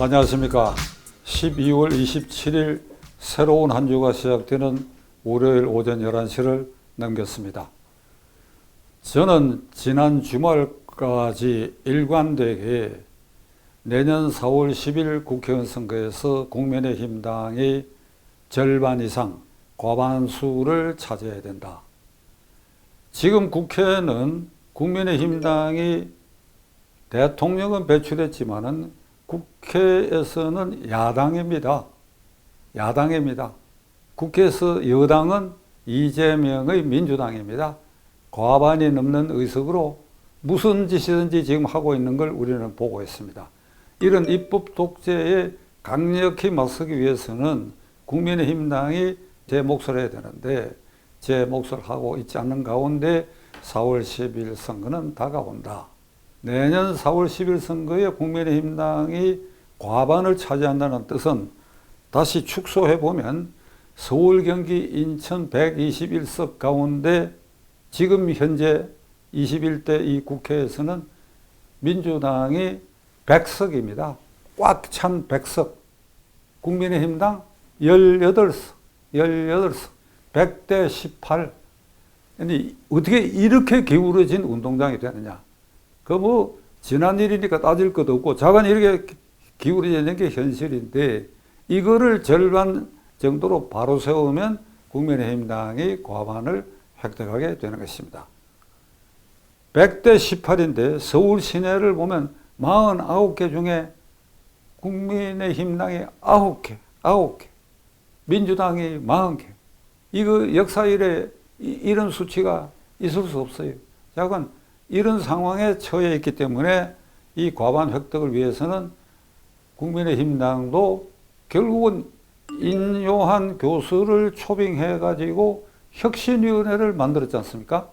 안녕하십니까. 12월 27일 새로운 한 주가 시작되는 월요일 오전 11시를 넘겼습니다. 저는 지난 주말까지 일관되게 내년 4월 10일 국회의원 선거에서 국민의힘당이 절반 이상 과반수를 차지해야 된다. 지금 국회는 국민의힘 당이 대통령은 배출했지만은 국회에서는 야당입니다. 야당입니다. 국회에서 여당은 이재명의 민주당입니다. 과반이 넘는 의석으로 무슨 짓이든지 지금 하고 있는 걸 우리는 보고 있습니다. 이런 입법 독재에 강력히 맞서기 위해서는 국민의힘당이 제 몫을 해야 되는데 제 몫을 하고 있지 않는 가운데 4월 10일 선거는 다가온다. 내년 4월 10일 선거에 국민의힘당이 과반을 차지한다는 뜻은 다시 축소해 보면 서울, 경기, 인천 121석 가운데 지금 현재 21대 이 국회에서는 민주당이 100석입니다. 꽉 찬 100석. 국민의힘당 18석, 18석, 100대 18. 아니, 어떻게 이렇게 기울어진 운동장이 되느냐. 그 뭐, 지난 일이니까 따질 것도 없고, 자간 이렇게 기울어지는 게 현실인데, 이거를 절반 정도로 바로 세우면 국민의힘당이 과반을 획득하게 되는 것입니다. 100대 18인데 서울 시내를 보면 49개 중에 국민의힘당이 9개, 9개, 민주당이 40개. 이거 역사 이래 이런 수치가 있을 수 없어요. 약간 이런 상황에 처해 있기 때문에 이 과반 획득을 위해서는 국민의힘당도 결국은 인요한 교수를 초빙해 가지고 혁신위원회를 만들었지 않습니까?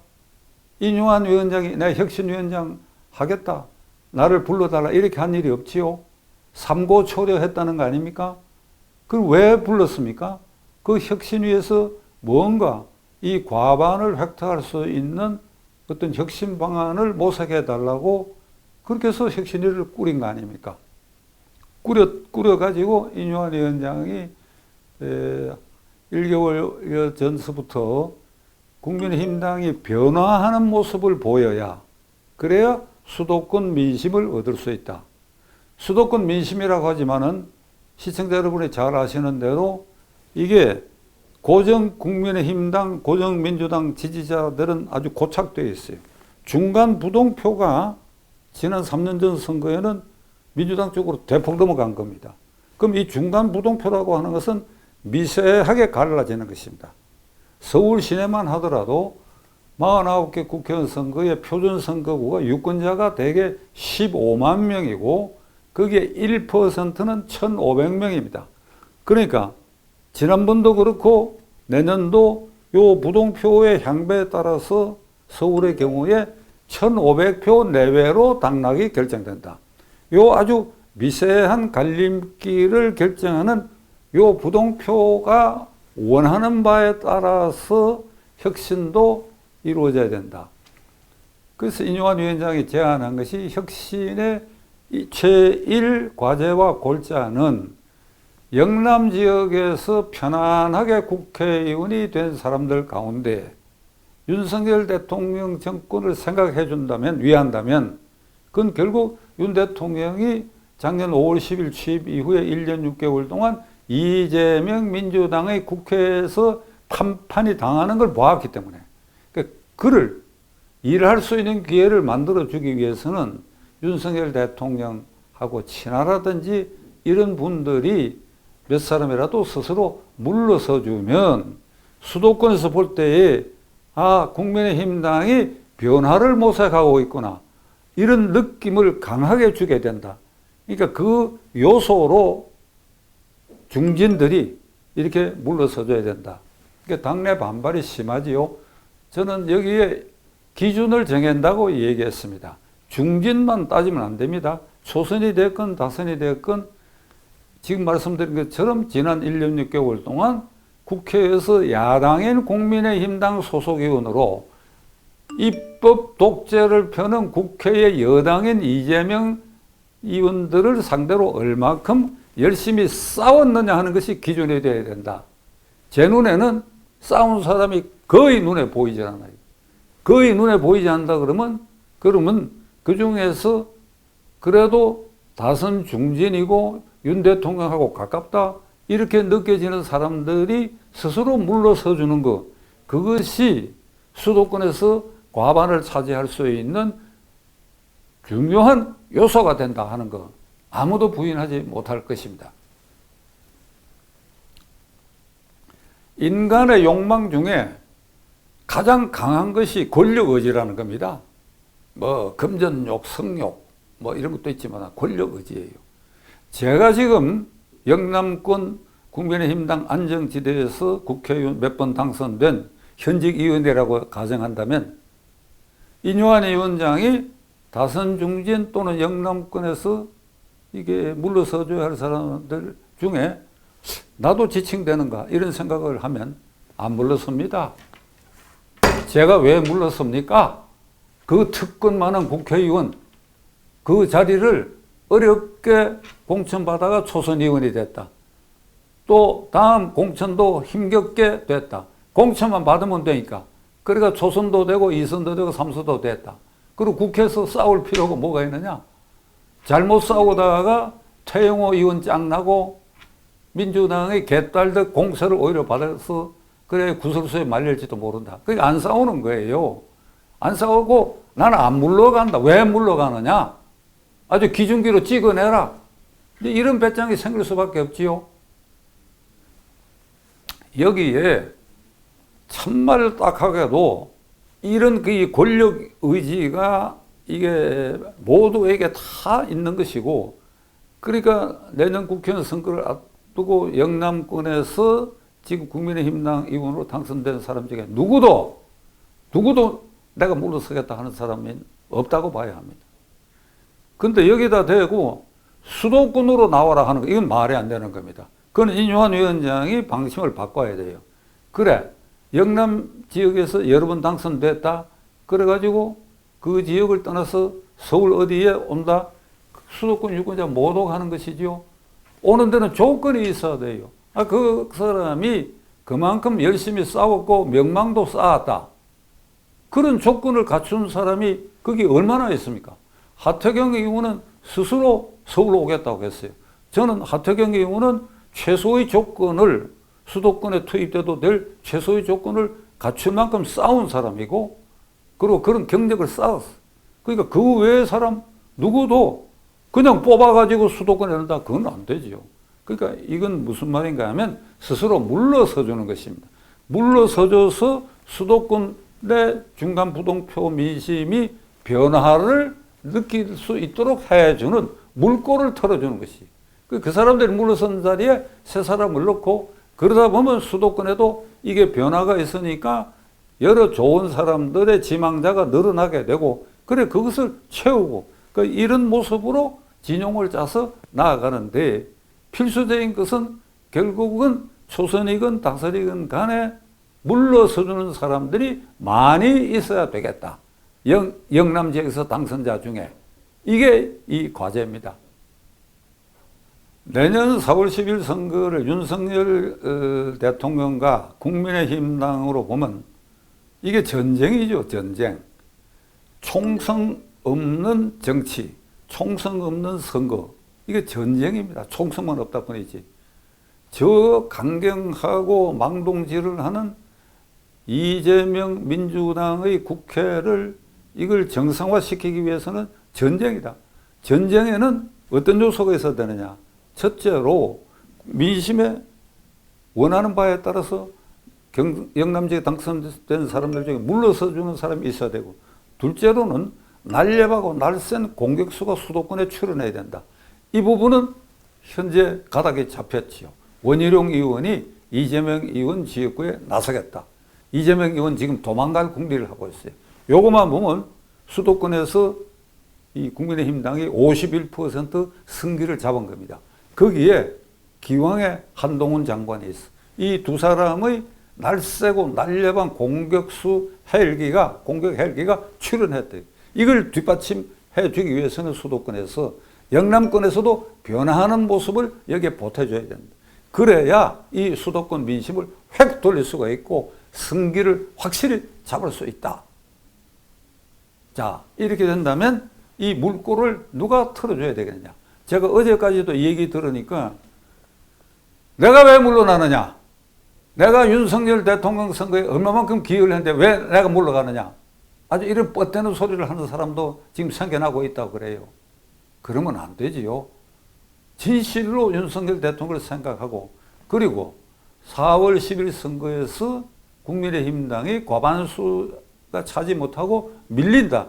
인요한 위원장이 내 혁신위원장 하겠다. 나를 불러달라. 이렇게 한 일이 없지요. 삼고 초려했다는 거 아닙니까? 그걸 왜 불렀습니까? 그 혁신위에서 뭔가 이 과반을 획득할 수 있는 어떤 혁신 방안을 모색해 달라고 그렇게 해서 혁신위를 꾸린 거 아닙니까? 꾸려, 꾸려가지고 인요한 위원장이 에, 1개월 전서부터 국민의힘당이 변화하는 모습을 보여야 그래야 수도권 민심을 얻을 수 있다. 수도권 민심이라고 하지만은 시청자 여러분이 잘 아시는 대로 이게 고정 국민의힘당, 고정 민주당 지지자들은 아주 고착되어 있어요. 중간 부동표가 지난 3년 전 선거에는 민주당 쪽으로 대폭 넘어간 겁니다. 그럼 이 중간 부동표라고 하는 것은 미세하게 갈라지는 것입니다. 서울 시내만 하더라도 49개 국회의원 선거의 표준 선거구가 유권자가 대개 15만 명이고 거기에 1%는 1,500명입니다. 그러니까 지난번도 그렇고 내년도 요 부동표의 향배에 따라서 서울의 경우에 1,500표 내외로 당락이 결정된다. 요 아주 미세한 갈림길을 결정하는 요 부동표가 원하는 바에 따라서 혁신도 이루어져야 된다. 그래서 인용환 위원장이 제안한 것이 혁신의 제1 과제와 골자는 영남 지역에서 편안하게 국회의원이 된 사람들 가운데 윤석열 대통령 정권을 생각해 준다면, 위한다면, 그건 결국 윤 대통령이 작년 5월 10일 취임 이후에 1년 6개월 동안 이재명 민주당의 국회에서 판판이 당하는 걸 보았기 때문에. 그러니까 그를 일할 수 있는 기회를 만들어 주기 위해서는 윤석열 대통령하고 친하라든지 이런 분들이 몇 사람이라도 스스로 물러서 주면 수도권에서 볼 때에 아 국민의힘 당이 변화를 모색하고 있구나 이런 느낌을 강하게 주게 된다. 그러니까 그 요소로 중진들이 이렇게 물러서줘야 된다. 그러니까 당내 반발이 심하지요. 저는 여기에 기준을 정한다고 얘기했습니다. 중진만 따지면 안 됩니다. 초선이 됐건 다선이 됐건 지금 말씀드린 것처럼 지난 1년 6개월 동안 국회에서 야당인 국민의힘당 소속 의원으로 입법 독재를 펴는 국회의 여당인 이재명 의원들을 상대로 얼마큼 열심히 싸웠느냐 하는 것이 기준이 되어야 된다. 제 눈에는 싸운 사람이 거의 눈에 보이지 않아요. 거의 눈에 보이지 않는다 그러면 그러면 그 중에서 그래도 다선 중진이고 윤 대통령하고 가깝다 이렇게 느껴지는 사람들이 스스로 물러서 주는 것 그것이 수도권에서 과반을 차지할 수 있는 중요한 요소가 된다 하는 것 아무도 부인하지 못할 것입니다. 인간의 욕망 중에 가장 강한 것이 권력 의지라는 겁니다. 뭐 금전욕, 성욕 뭐 이런 것도 있지만 권력 의지예요. 제가 지금 영남권 국민의힘당 안정지대에서 국회의원 몇 번 당선된 현직 의원이라고 가정한다면 인요한 위원장이 다선 중진 또는 영남권에서 이게 물러서줘야 할 사람들 중에 나도 지칭되는가 이런 생각을 하면 안 물러섭니다. 제가 왜 물러섭니까? 그 특권 많은 국회의원 그 자리를 어렵게 공천받아가 초선 의원이 됐다. 또 다음 공천도 힘겹게 됐다. 공천만 받으면 되니까. 그러니까 초선도 되고 이선도 되고 삼선도 됐다. 그리고 국회에서 싸울 필요가 뭐가 있느냐? 잘못 싸우다가 태영호 의원 짱나고 민주당의 개딸들 공세를 오히려 받아서 그래 구설수에 말릴지도 모른다. 그게 안 싸우는 거예요. 안 싸우고 나는 안 물러간다. 왜 물러가느냐? 아주 기준기로 찍어내라. 이런 배짱이 생길 수밖에 없지요. 여기에 참말 딱하게도 이런 그 권력 의지가 이게 모두에게 다 있는 것이고 그러니까 내년 국회의원 선거를 앞두고 영남권에서 지금 국민의힘당 의원으로 당선된 사람 중에 누구도 누구도 내가 물러서겠다 하는 사람이 없다고 봐야 합니다. 근데 여기다 대고 수도권으로 나와라 하는 거 이건 말이 안 되는 겁니다. 그건 인유한 위원장이 방침을 바꿔야 돼요. 그래 영남 지역에서 여러 번 당선됐다. 그래가지고 그 지역을 떠나서 서울 어디에 온다. 수도권 유권자 모두 가는 것이죠. 오는 데는 조건이 있어야 돼요. 아, 그 사람이 그만큼 열심히 싸웠고 명망도 쌓았다. 그런 조건을 갖춘 사람이 거기 얼마나 있습니까? 하태경 의원은 스스로 서울로 오겠다고 했어요. 저는 하태경 의원은 최소의 조건을 수도권에 투입돼도 될 최소의 조건을 갖출 만큼 싸운 사람이고 그리고 그런 경력을 쌓았어. 그러니까 그 외의 사람 누구도 그냥 뽑아가지고 수도권에 넣는다. 그건 안 되지요. 그러니까 이건 무슨 말인가 하면 스스로 물러서 주는 것입니다. 물러서 줘서 수도권의 중간 부동표 민심이 변화를 느낄 수 있도록 해주는 물꼬를 털어주는 것이. 그, 그 사람들이 물러선 자리에 새 사람을 넣고 그러다 보면 수도권에도 이게 변화가 있으니까 여러 좋은 사람들의 지망자가 늘어나게 되고 그래 그것을 채우고 그 이런 모습으로 진용을 짜서 나아가는데 필수적인 것은 결국은 초선이건 당선이건 간에 물러서주는 사람들이 많이 있어야 되겠다. 영, 영남 지역에서 당선자 중에 이게 이 과제입니다. 내년 4월 10일 선거를 윤석열 어, 대통령과 국민의힘당으로 보면 이게 전쟁이죠, 전쟁. 총성 없는 정치, 총성 없는 선거. 이게 전쟁입니다. 총성만 없다 뿐이지. 저 강경하고 망동질을 하는 이재명 민주당의 국회를 이걸 정상화시키기 위해서는 전쟁이다. 전쟁에는 어떤 요소가 있어야 되느냐? 첫째로 민심에 원하는 바에 따라서 경, 영남지에 당선된 사람들 중에 물러서 주는 사람이 있어야 되고 둘째로는 날렵하고 날쌘 공격수가 수도권에 출연해야 된다. 이 부분은 현재 가닥에 잡혔지요. 원희룡 의원이 이재명 의원 지역구에 나서겠다. 이재명 의원 지금 도망갈 궁리를 하고 있어요. 요것만 보면 수도권에서 이 국민의힘당이 51% 승기를 잡은 겁니다. 거기에 기왕의 한동훈 장관이 있어. 이 두 사람의 날쌔고 날렵한 공격수 헬기가 공격 헬기가 출연했대요. 이걸 뒷받침해 주기 위해서는 수도권에서 영남권에서도 변화하는 모습을 여기에 보태줘야 된다. 그래야 이 수도권 민심을 획 돌릴 수가 있고 승기를 확실히 잡을 수 있다. 자, 이렇게 된다면 이 물꼬를 누가 틀어줘야 되겠냐. 제가 어제까지도 이 얘기 들으니까 내가 왜 물러나느냐. 내가 윤석열 대통령 선거에 얼마만큼 기여를 했는데 왜 내가 물러가느냐. 아주 이런 뻗대는 소리를 하는 사람도 지금 생겨나고 있다고 그래요. 그러면 안 되지요. 진실로 윤석열 대통령을 생각하고 그리고 4월 10일 선거에서 국민의힘당이 과반수가 차지 못하고 밀린다.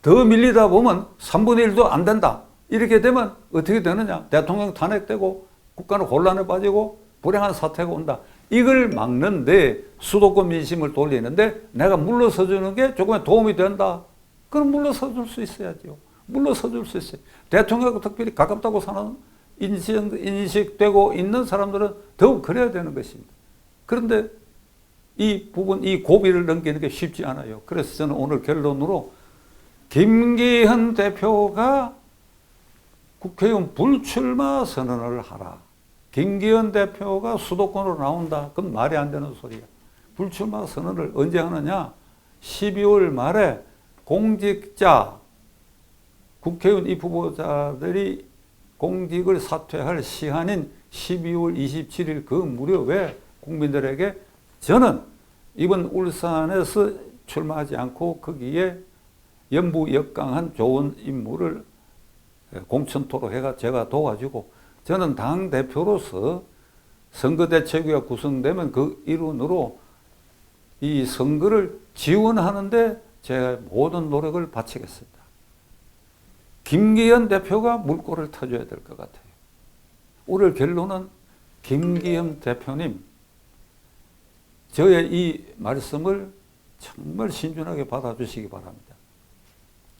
더 밀리다 보면 3분의 1도 안 된다. 이렇게 되면 어떻게 되느냐? 대통령 탄핵되고 국가는 혼란에 빠지고 불행한 사태가 온다. 이걸 막는데 수도권 민심을 돌리는데 내가 물러서 주는 게 조금의 도움이 된다. 그럼 물러서 줄 수 있어야죠. 물러서 줄 수 있어요. 대통령하고 특별히 가깝다고 사는 인식, 인식되고 있는 사람들은 더욱 그래야 되는 것입니다. 그런데 이 부분, 이 고비를 넘기는 게 쉽지 않아요. 그래서 저는 오늘 결론으로 김기현 대표가 국회의원 불출마 선언을 하라. 김기현 대표가 수도권으로 나온다. 그건 말이 안 되는 소리야. 불출마 선언을 언제 하느냐? 12월 말에 공직자, 국회의원 이 후보자들이 공직을 사퇴할 시한인 12월 27일 그 무렵에 국민들에게 저는 이번 울산에서 출마하지 않고 거기에 연부 역강한 좋은 인물을 공천토로 해가 제가 도와주고 저는 당 대표로서 선거대책위가 구성되면 그 일원으로 이 선거를 지원하는데 제 모든 노력을 바치겠습니다. 김기현 대표가 물꼬를 터줘야 될 것 같아요. 오늘 결론은 김기현 대표님, 저의 이 말씀을 정말 신중하게 받아주시기 바랍니다.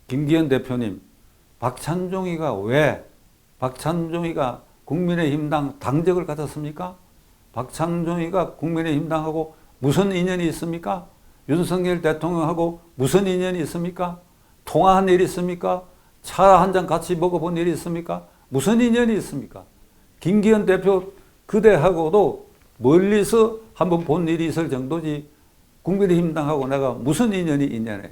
김기현 대표님, 박찬종이가 왜 박찬종이가 국민의힘당 당적을 가졌습니까? 박찬종이가 국민의힘당하고 무슨 인연이 있습니까? 윤석열 대통령하고 무슨 인연이 있습니까? 통화한 일이 있습니까? 차 한 잔 같이 먹어본 일이 있습니까? 무슨 인연이 있습니까? 김기현 대표 그대하고도 멀리서 한번 본 일이 있을 정도지 국민의힘당하고 내가 무슨 인연이 있냐네.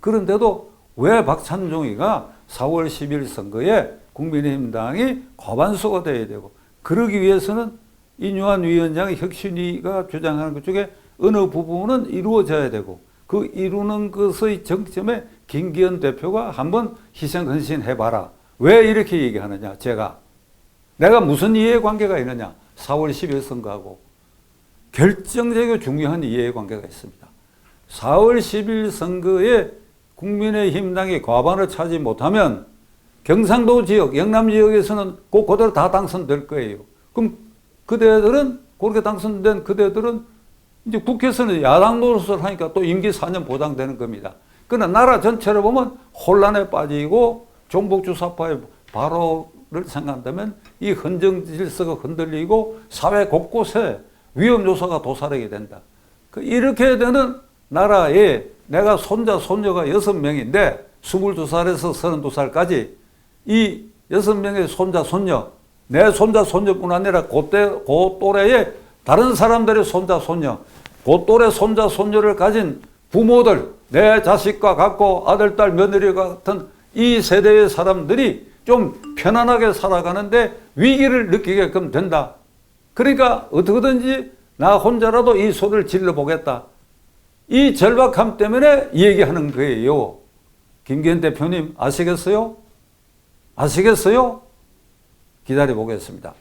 그런데도 왜 박찬종이가 4월 10일 선거에 국민의힘당이 과반수가 돼야 되고 그러기 위해서는 인유한 위원장의 혁신위가 주장하는 것 중에 어느 부분은 이루어져야 되고 그 이루는 것의 정점에 김기현 대표가 한번 희생 헌신 해봐라. 왜 이렇게 얘기하느냐? 제가 내가 무슨 이해관계가 있느냐? 4월 10일 선거하고 결정적이고 중요한 이해관계가 있습니다. 4월 10일 선거에 국민의힘 당이 과반을 차지 못하면 경상도 지역, 영남 지역에서는 꼭 그대로 다 당선될 거예요. 그럼 그대들은 그렇게 당선된 그대들은 이제 국회에서는 야당 노릇을 하니까 또 임기 4년 보장되는 겁니다. 그러나 나라 전체를 보면 혼란에 빠지고 종북주사파의 발호를 생각한다면 이 헌정 질서가 흔들리고 사회 곳곳에 위험 요소가 도사리게 된다. 그 이렇게 되는 나라에 내가 손자, 손녀가 여섯 명인데 22살에서 32살까지 이 여섯 명의 손자, 손녀, 내 손자, 손녀뿐 아니라 그때, 그 또래의 다른 사람들의 손자, 손녀, 그 또래 손자, 손녀를 가진 부모들, 내 자식과 같고 아들, 딸, 며느리 같은 이 세대의 사람들이 좀 편안하게 살아가는데 위기를 느끼게끔 된다. 그러니까 어떻게든지 나 혼자라도 이 소리를 질러보겠다. 이 절박함 때문에 얘기하는 거예요. 김기현 대표님 아시겠어요? 아시겠어요? 기다려 보겠습니다.